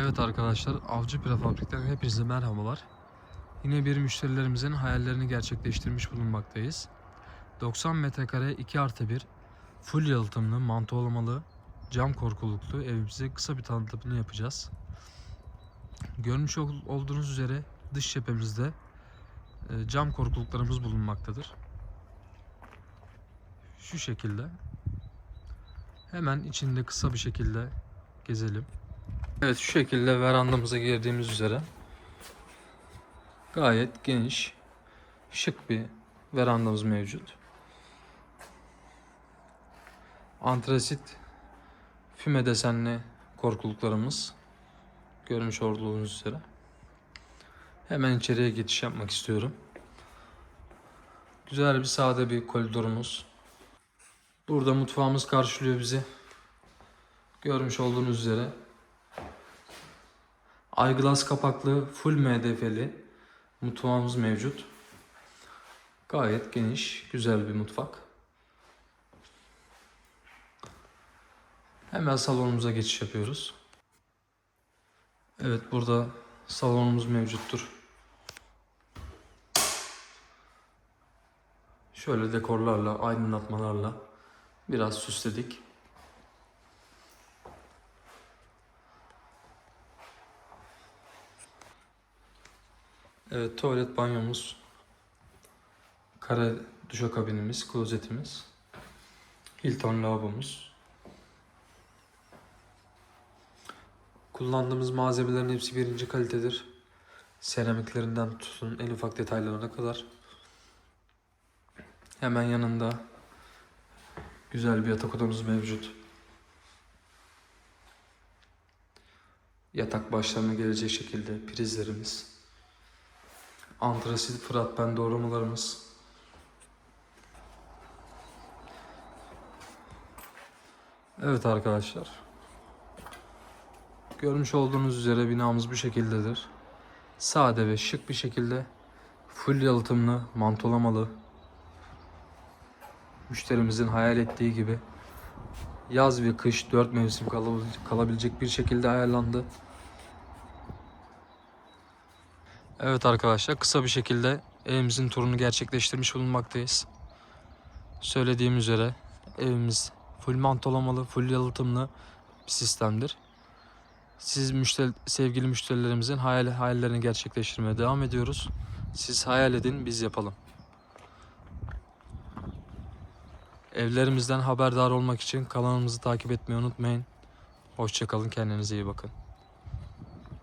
Evet arkadaşlar, Avcı Prefabrik'ten hepinize merhabalar. Yine bir müşterilerimizin hayallerini gerçekleştirmiş bulunmaktayız. 90 metrekare 2 artı 1 full yalıtımlı, mantolamalı, cam korkuluklu evimize kısa bir tanıtımını yapacağız. Görmüş ol- olduğunuz üzere dış cephemizde e, cam korkuluklarımız bulunmaktadır. Şu şekilde. Hemen içinde kısa bir şekilde gezelim. Evet şu şekilde verandamıza girdiğimiz üzere gayet geniş, şık bir verandamız mevcut. Antrasit füme desenli korkuluklarımız görmüş olduğunuz üzere. Hemen içeriye geçiş yapmak istiyorum. Güzel bir sade bir koridorumuz. Burada mutfağımız karşılıyor bizi. Görmüş olduğunuz üzere Ayglass kapaklı full MDF'li mutfağımız mevcut. Gayet geniş, güzel bir mutfak. Hemen salonumuza geçiş yapıyoruz. Evet burada salonumuz mevcuttur. Şöyle dekorlarla, aydınlatmalarla biraz süsledik. Evet tuvalet banyomuz. Kare duşakabinimiz, klozetimiz. Hilton lavabomuz. Kullandığımız malzemelerin hepsi birinci kalitedir. Seramiklerinden tutun en ufak detaylarına kadar. Hemen yanında güzel bir yatak odamız mevcut. Yatak başlarına gelecek şekilde prizlerimiz. Antrasit fıratben doğramalarımız. Evet arkadaşlar. Görmüş olduğunuz üzere binamız bu şekildedir. Sade ve şık bir şekilde full yalıtımlı, mantolamalı. Müşterimizin hayal ettiği gibi yaz ve kış dört mevsim kalabilecek bir şekilde ayarlandı. Evet arkadaşlar kısa bir şekilde evimizin turunu gerçekleştirmiş bulunmaktayız. Söylediğim üzere evimiz full mantolamalı, full yalıtımlı bir sistemdir. Siz müşteri, sevgili müşterilerimizin hayal, hayallerini gerçekleştirmeye devam ediyoruz. Siz hayal edin, biz yapalım. Evlerimizden haberdar olmak için kanalımızı takip etmeyi unutmayın. Hoşçakalın, kendinize iyi bakın.